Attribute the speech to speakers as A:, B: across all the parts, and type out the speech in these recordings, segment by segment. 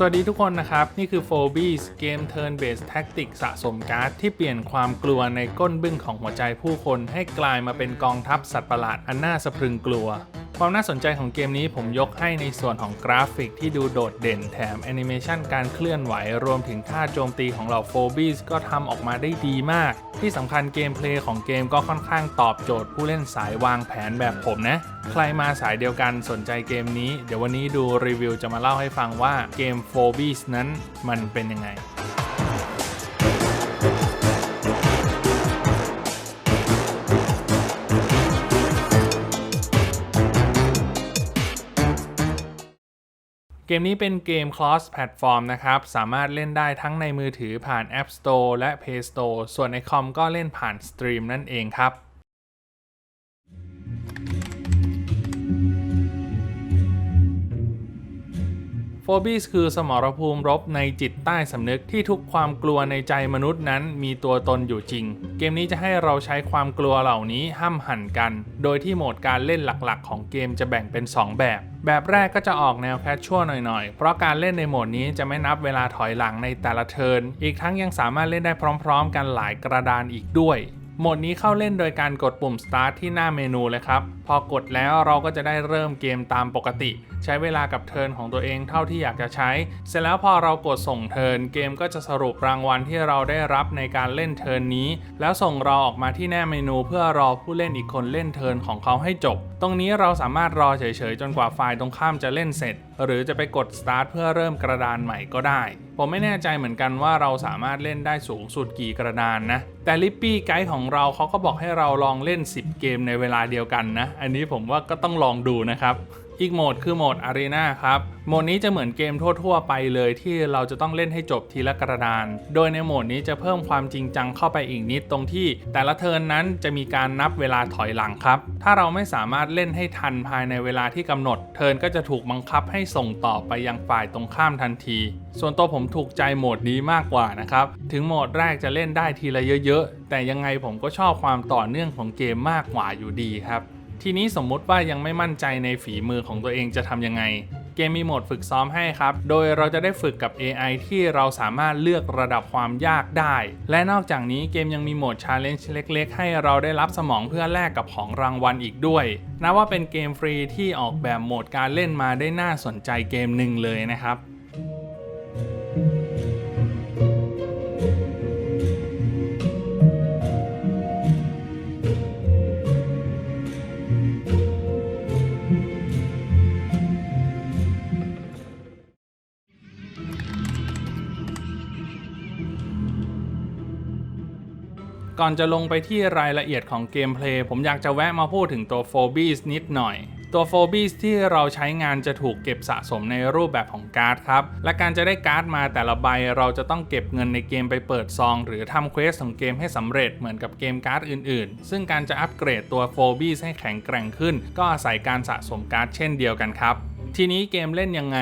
A: สวัสดีทุกคนนะครับ นี่คือ p h o b i e s เกม Turn Based Tactic สะสมการ์ดที่เปลี่ยนความกลัวในก้นบึ้งของหัวใจผู้คนให้กลายมาเป็นกองทัพสัตว์ประหลาดอันน่าสะพรึงกลัว ความน่าสนใจของเกมนี้ผมยกให้ในส่วนของกราฟิกที่ดูโดดเด่นแถมแอนิเมชันการเคลื่อนไหว รวมถึงท่าโจมตีของเหล่า p h o b i e s ก็ทำออกมาได้ดีมาก ที่สำคัญเกมเพลย์ของเกมก็ค่อนข้างตอบโจทย์ผู้เล่นสายวางแผนแบบผมนะ ใครมาสายเดียวกันสนใจเกมนี้ เดี๋ยววันนี้ดูรีวิวจะมาเล่าให้ฟังว่าเกม p h o b i e s นั้นมันเป็นยังไง เกมนี้เป็นเกม cross platform นะครับ สามารถเล่นได้ทั้งในมือถือผ่าน App Store และ Play Store ส่วนในคอมก็เล่นผ่านสตรีมนั่นเองครับโฟบีสคือสมรภูมิรบในจิตใต้สำนึกที่ทุกความกลัวในใจมนุษย์นั้นมีตัวตนอยู่จริง เกมนี้จะให้เราใช้ความกลัวเหล่านี้ห้ามหันกัน โดยที่โหมดการเล่นหลักๆ ของเกมจะแบ่งเป็น 2 แบบ แบบแรกก็จะออกแนวแคชชัวหน่อยๆ เพราะการเล่นในโหมดนี้จะไม่นับเวลาถอยหลังในแต่ละเทิร์น อีกทั้งยังสามารถเล่นได้พร้อม ๆ กันหลายกระดานอีกด้วย โหมดนี้เข้าเล่นโดยการกดปุ่ม start ที่หน้าเมนูเลยครับ พอกดแล้วเราก็จะได้เริ่มเกมตามปกติ ใช้เวลากับเทิร์นของตัวเองเท่าที่อยากจะใช้ เสร็จแล้วพอเรากดส่งเทิร์นเกมก็จะสรุปรางวัลที่เราได้รับในการเล่นเทิร์นนี้ แล้วส่งเราออกมาที่หน้าเมนูเพื่อรอผู้เล่นอีกคนเล่นเทิร์นของเขาให้จบ ตรงนี้เราสามารถรอเฉยๆจนกว่าฝ่ายตรงข้ามจะเล่นเสร็จ หรือจะไปกด start เพื่อเริ่มกระดานใหม่ก็ได้ ผมไม่แน่ใจเหมือนกันว่าเราสามารถเล่นได้สูงสุดกี่กระดานนะ แต่ลิปปี้ไกด์ของเราเขาก็บอกให้เราลองเล่น 10 เกมในเวลาเดียวกันนะ อันนี้ผมว่าก็ต้องลองดูนะครับ อีกโหมดคือโหมด Arena ครับ โหมดนี้จะเหมือนเกมทั่ว ๆ ไปเลยที่เราจะต้องเล่นให้จบทีละกระดาน โดยในโหมดนี้จะเพิ่มความจริงจังเข้าไปอีกนิดตรงที่ แต่ละเทิร์นนั้นจะมีการนับเวลาถอยหลังครับ ถ้าเราไม่สามารถเล่นให้ทันภายในเวลาที่กำหนด เทิร์นก็จะถูกบังคับให้ส่งต่อไปยังฝ่ายตรงข้ามทันที ส่วนตัวผมถูกใจโหมดนี้มากกว่านะครับ ถึงโหมดแรกจะเล่นได้ทีละเยอะๆ แต่ยังไงผมก็ชอบความต่อเนื่องของเกมมากกว่าอยู่ดีครับ ทีนี้สมมุติว่ายังไม่มั่นใจในฝีมือของตัวเองจะทำยังไง เกมมีโหมดฝึกซ้อมให้ครับ โดยเราจะได้ฝึกกับ AI ที่เราสามารถเลือกระดับความยากได้ และนอกจากนี้เกมยังมีโหมด Challenge เล็ก ๆ ให้เราได้รับสมองเพื่อแลกกับของรางวัลอีกด้วย นับว่าเป็นเกมฟรีที่ออกแบบโหมดการเล่นมาได้น่าสนใจเกมหนึ่งเลยนะครับ ก่อนจะลงไปที่รายละเอียดของเกมเพลย์ผมอยากจะแวะมาพูดถึงตัว p h o b i e s นิดหน่อย ตัว p h o b i e s ที่เราใช้งานจะถูกเก็บสะสมในรูปแบบของการ์ดครับ และการจะได้การ์ดมาแต่ละใบเราจะต้องเก็บเงินในเกมไปเปิดซอง หรือทำเควสของเกมให้สำเร็จเหมือนกับเกมการ์ดอื่นๆ ซึ่งการจะอัปเกรดตัว p h o b i e s ให้แข็งแกร่งขึ้น ก็อาศัยการสะสมการ์ดเช่นเดียวกันครับ ทีนี้เกมเล่นยังไง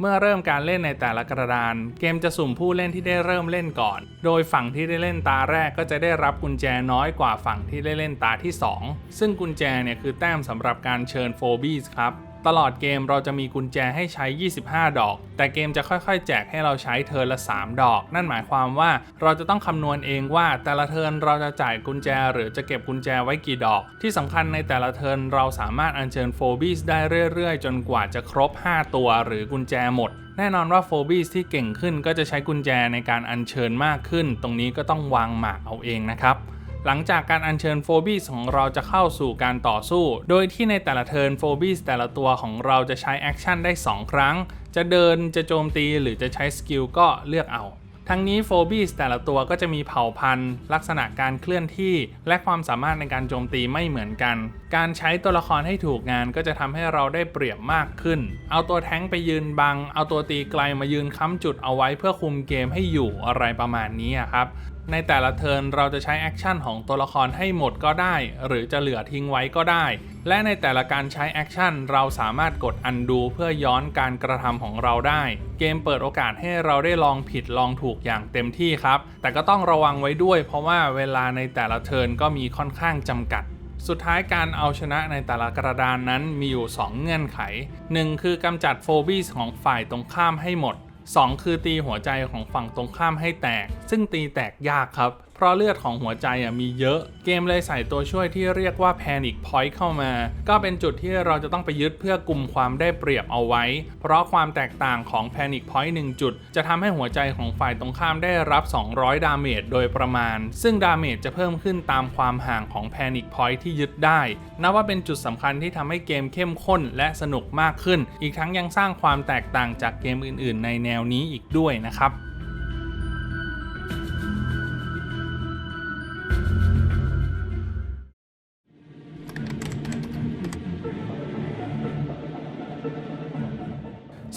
A: เมื่อเริ่มการเล่นในแต่ละกระดาน เกมจะสุ่มผู้เล่นที่ได้เริ่มเล่นก่อน โดยฝั่งที่ได้เล่นตาแรกก็จะได้รับกุญแจน้อยกว่าฝั่งที่ได้เล่นตาที่ 2 ซึ่งกุญแจเนี่ยคือแต้มสำหรับการเชิญโฟบีสครับ ตลอดเกมเราจะมีกุญแจให้ใช้ 25 ดอก แต่เกมจะค่อยๆ แจกให้เราใช้เทิร์นละ 3 ดอก นั่นหมายความว่าเราจะต้องคำนวณเองว่าแต่ละเทิร์นเราจะจ่ายกุญแจ หรือจะเก็บกุญแจไว้กี่ดอก ที่สำคัญในแต่ละเทิร์นเราสามารถอัญเชิญโฟบีสได้เรื่อยๆ จนกว่าจะครบ 5 ตัวหรือกุญแจหมดแน่นอนว่าโฟบีสที่เก่งขึ้นก็จะใช้กุญแจในการอัญเชิญมากขึ้น ตรงนี้ก็ต้องวางหมากเอาเองนะครับ หลังจากการอัญเชิญโฟบีสของเราจะเข้าสู่การต่อสู้ โดยที่ในแต่ละเทิร์นโฟบีสแต่ละตัวของเราจะใช้แอคชั่นได้ 2 ครั้ง จะเดินจะโจมตีหรือจะใช้สกิลก็เลือกเอาทั้งนี้โฟบีสแต่ละตัวก็จะมีเผ่าพันธุ์ ลักษณะการเคลื่อนที่ และความสามารถในการโจมตีไม่เหมือนกัน การใช้ตัวละครให้ถูกงานก็จะทำให้เราได้เปรียบมากขึ้น เอาตัวแท้งไปยืนบัง เอาตัวตีไกลมายืนค้ำจุดเอาไว้เพื่อคุมเกมให้อยู่อะไรประมาณนี้ครับ ในแต่ละเทิร์นเราจะใช้แอคชั่นของตัวละครให้หมดก็ได้ หรือจะเหลือทิ้งไว้ก็ได้ และในแต่ละการใช้แอคชั่นเราสามารถกด undo เพื่อย้อนการกระทำของเราได้ เกมเปิดโอกาสให้เราได้ลองผิดลองถูกอย่างเต็มที่ครับ แต่ก็ต้องระวังไว้ด้วยเพราะว่าเวลาในแต่ละเทิร์นก็มีค่อนข้างจำกัดสุดท้ายการเอาชนะในแต่ละกระดานนั้นมีอยู่ 2 เงื่อนไข 1 คือกำจัดโฟบีสของฝ่ายตรงข้ามให้หมด 2 คือตีหัวใจของฝั่งตรงข้ามให้แตก ซึ่งตีแตกยากครับ เพราะเลือดของหัวใจมีเยอะ เกมเลยใส่ตัวช่วยที่เรียกว่า Panic Point เข้ามา ก็เป็นจุดที่เราจะต้องไปยึดเพื่อกลุ่มความได้เปรียบเอาไว้ เพราะความแตกต่างของ Panic Point 1จุด จะทำให้หัวใจของฝ่ายตรงข้ามได้รับ 200 ดาเมจโดยประมาณ ซึ่งดาเมจจะเพิ่มขึ้นตามความห่างของ Panic Point ที่ยึดได้ นับว่าเป็นจุดสำคัญที่ทำให้เกมเข้มข้นและสนุกมากขึ้น อีกทั้งยังสร้างความแตกต่างจากเกมอื่น ๆ ในแนวนี้อีกด้วยนะครับ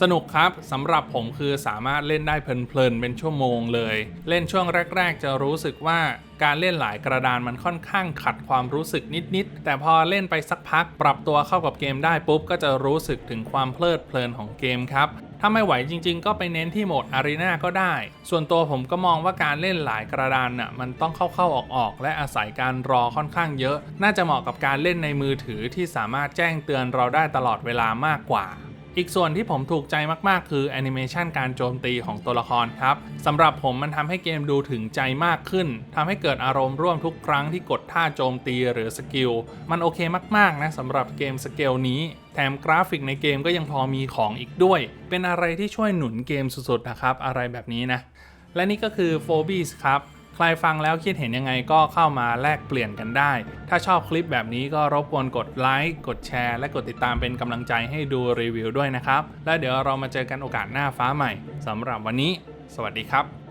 A: สนุกครับสำหรับผมคือสามารถเล่นได้เพลินๆเป็นชั่วโมงเลย เล่นช่วงแรก ๆ จะรู้สึกว่าการเล่นหลายกระดานมันค่อนข้างขัดความรู้สึกนิดๆ แต่พอเล่นไปสักพัก ปรับตัวเข้ากับเกมได้ปุ๊บ ก็จะรู้สึกถึงความเพลิดเพลินของเกมครับ ถ้าไม่ไหวจริงๆ ก็ไปเน้นที่โหมดอารีนาก็ได้ ส่วนตัวผมก็มองว่าการเล่นหลายกระดานน่ะมันต้องเข้าๆออกๆ และอาศัยการรอค่อนข้างเยอะ น่าจะเหมาะกับการเล่นในมือถือที่สามารถแจ้งเตือนเราได้ตลอดเวลามากกว่า อีกส่วนที่ผมถูกใจมากๆ คือแอนิเมชันการโจมตีของตัวละครครับสำหรับผมมันทำให้เกมดูถึงใจมากขึ้นทำให้เกิดอารมณ์ร่วมทุกครั้งที่กดท่าโจมตีหรือสกิล มันโอเคมากๆนะสำหรับเกมสเกลนี้แถมกราฟิกในเกมก็ยังพอมีของอีกด้วย เป็นอะไรที่ช่วยหนุนเกมสุดๆนะครับ อะไรแบบนี้นะ และนี่ก็คือ p h o b i s ครับ ใครฟังแล้วคิดเห็นยังไงก็เข้ามาแลกเปลี่ยนกันได้ ถ้าชอบคลิปแบบนี้ก็รบกวนกดไลค์ กดแชร์ และกดติดตามเป็นกำลังใจให้ดูรีวิวด้วยนะครับ และเดี๋ยวเรามาเจอกันโอกาสหน้าฟ้าใหม่สำหรับวันนี้ สวัสดีครับ